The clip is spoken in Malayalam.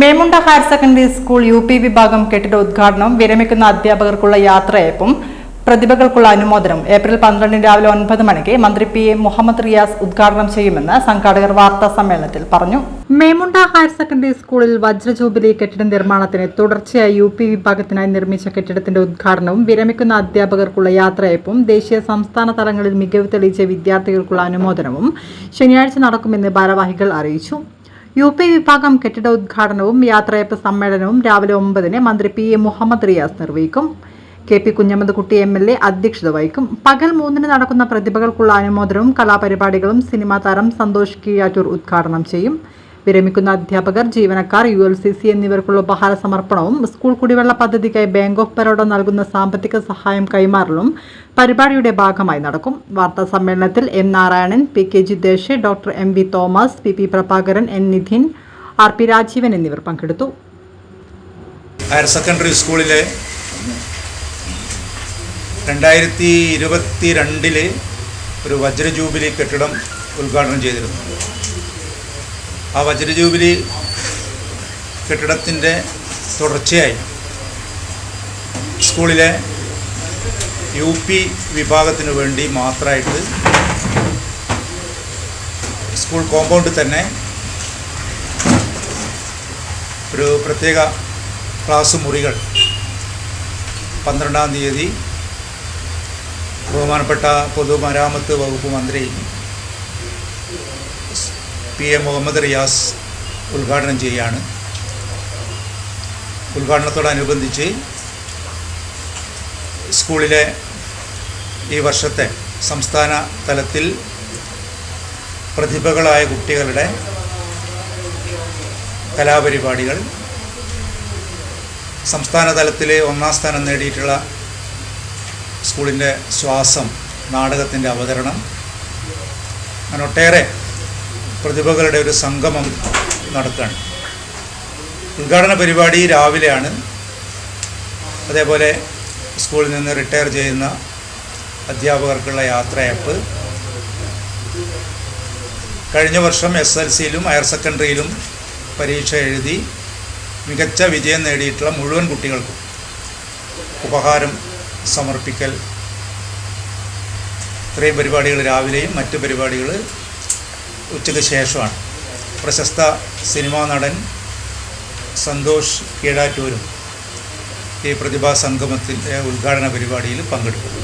Memunda higher secondary school U P വിഭാഗം കെട്ടിട ഉദ്ഘാടനം വിരമിക്കുന്ന അധ്യാപകർക്കുള്ള യാത്രയപ്പും പ്രതിഭകൾക്കുള്ള അനുമോദനം ഏപ്രിൽ പന്ത്രണ്ടിന് രാവിലെ ഒൻപത് മണിക്ക് മന്ത്രി പി എ മുഹമ്മദ് റിയാസ് ഉദ്ഘാടനം ചെയ്യുമെന്ന് സംഘാടകർ വാർത്താ സമ്മേളനത്തിൽ പറഞ്ഞു. മേമുണ്ട ഹയർ സെക്കൻഡറി സ്കൂളിൽ വജ്രജൂബിലി കെട്ടിട നിർമ്മാണത്തിന് തുടർച്ചയായി യു പി വിഭാഗത്തിനായി നിർമ്മിച്ച കെട്ടിടത്തിന്റെ ഉദ്ഘാടനവും വിരമിക്കുന്ന അധ്യാപകർക്കുള്ള യാത്രയപ്പും ദേശീയ സംസ്ഥാന തലങ്ങളിൽ മികവ് തെളിയിച്ച വിദ്യാർത്ഥികൾക്കുള്ള അനുമോദനവും ശനിയാഴ്ച നടക്കുമെന്ന് ഭാരവാഹികൾ അറിയിച്ചു. യു പി വിഭാഗം കെട്ടിട ഉദ്ഘാടനവും യാത്രയപ്പ് സമ്മേളനവും രാവിലെ ഒമ്പതിന് മന്ത്രി പി എ മുഹമ്മദ് റിയാസ് നിർവഹിക്കും. K P Kunhammedkutty M L A അധ്യക്ഷത വഹിക്കും. പകൽ മൂന്നിന് നടക്കുന്ന പ്രതിഭകൾക്കുള്ള അനുമോദനവും കലാപരിപാടികളും സിനിമാ താരം സന്തോഷ് കീഴാറ്റൂർ ഉദ്ഘാടനം ചെയ്യും. വിരമിക്കുന്ന അധ്യാപകർ ജീവനക്കാർ യു എൽ സി സി എന്നിവർക്കുള്ള ഉപഹാര സമർപ്പണവും സ്കൂൾ കുടിവെള്ള പദ്ധതിക്കായി ബാങ്ക് ഓഫ് ബറോഡ നൽകുന്ന സാമ്പത്തിക സഹായം കൈമാറലും പരിപാടിയുടെ ഭാഗമായി നടക്കും. വാർത്താ സമ്മേളനത്തിൽ M Narayanan P K Jithesh doctor M V Thomas P P Prabhakaran N Nidhin R P Rajeevan എന്നിവർ പങ്കെടുത്തു. ഹയർ സെക്കൻഡറി സ്കൂളിലെ രണ്ടായിരത്തി ഇരുപത്തി രണ്ടിൽ ഒരു വജ്രജൂബിലി കെട്ടിടം ഉദ്ഘാടനം ചെയ്തിരുന്നു. ആ വജ്ര ജൂബിലി കെട്ടിടത്തിന്റെ തുടർച്ചയായി സ്കൂളിലെ യു പി വിഭാഗത്തിന് വേണ്ടി മാത്രമായിട്ട് സ്കൂൾ കോമ്പൗണ്ടിൽ തന്നെ ഒരു പ്രത്യേക ക്ലാസ് മുറികൾ പന്ത്രണ്ടാം തീയതി ബഹുമാനപ്പെട്ട പൊതുമരാമത്ത് വകുപ്പ് മന്ത്രി പി എ മുഹമ്മദ് റിയാസ് ഉദ്ഘാടനം ചെയ്യുകയാണ്. ഉദ്ഘാടനത്തോടനുബന്ധിച്ച് സ്കൂളിലെ ഈ വർഷത്തെ സംസ്ഥാന തലത്തിൽ പ്രതിഭകളായ കുട്ടികളുടെ കലാപരിപാടികൾ സംസ്ഥാന തലത്തിൽ ഒന്നാം സ്ഥാനം നേടിയിട്ടുള്ള സ്കൂളിന്റെ ശ്വാസം നാടകത്തിന്റെ അവതരണം അങ്ങനെ ഒട്ടേറെ പ്രതിഭകളുടെ ഒരു സംഗമം നടക്കുകയാണ് ഉദ്ഘാടന പരിപാടി രാവിലെയാണ്. അതേപോലെ സ്കൂളിൽ നിന്ന് റിട്ടയർ ചെയ്യുന്ന അധ്യാപകർക്കുള്ള യാത്രയപ്പ് കഴിഞ്ഞ വർഷം എസ് എൽ സിയിലും ഹയർ സെക്കൻഡറിയിലും പരീക്ഷ എഴുതി മികച്ച വിജയം നേടിയിട്ടുള്ള മുഴുവൻ കുട്ടികൾക്കും ഉപഹാരം സമർപ്പിക്കൽ. ഇത്രയും പരിപാടികൾ രാവിലെയും മറ്റു പരിപാടികൾ ഉച്ചയ്ക്ക് ശേഷമാണ്. പ്രശസ്ത സിനിമാ നടൻ സന്തോഷ് കീഴാറ്റൂരും ഈ പ്രതിഭാ സംഗമത്തിന്റെ ഉദ്ഘാടന പരിപാടിയിൽ പങ്കെടുക്കും